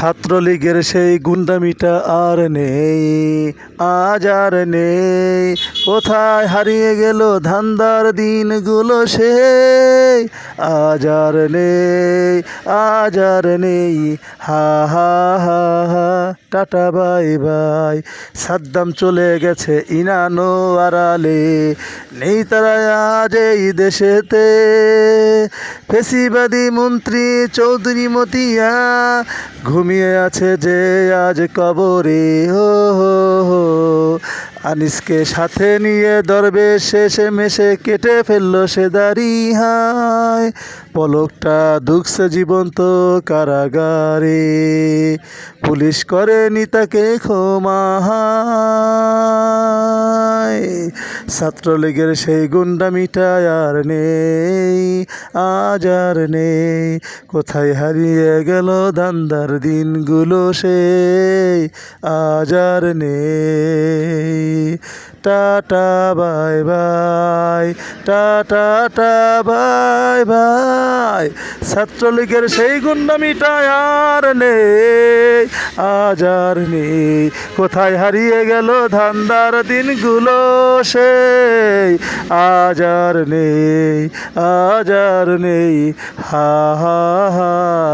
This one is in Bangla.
ছাত্রলীগের সেই গুন্ডামিটা আর নেই, আজ আর নেই। কোথায় হারিয়ে গেল ধান্দার দিনগুলো সে? আজ আর নেই, আজ আর নেই। হা হা হা হা, টাটা, বাই বাই। সাদ্দাম চলে গেছে ইনানো আড়ালে, নেই তারা আজ এই দেশেতে। ফেসিবাদী মন্ত্রী চৌধুরী মতিয়া ঘুমিয়ে আছে যে আজ কবরে, হো হো হো। আনিসকে সাথে নিয়ে দরবে শেষে মেশে কেটে ফেলল সে দাড়ি হায় পলকটা দুঃখছে জীবন্ত কারাগারে। পুলিশ করেনি তাকে ক্ষমা ছাত্রলীগের সেই গুন্ডা গুন্ডামিটা আর নেই, আজ আর নেই। কোথায় হারিয়ে গেল দান্দার দিনগুলো সেই, আজ আর নেই। Tata, bye by. টাটা টা টা টা বাই বাই ছাত্রলীগের সেই গুন্ডামিটা আর নেই, আজ আর নেই। কোথায় হারিয়ে গেল ধান্দার দিনগুলো সেই? আজ আর নেই, আজ আর নেই। হা হা হা।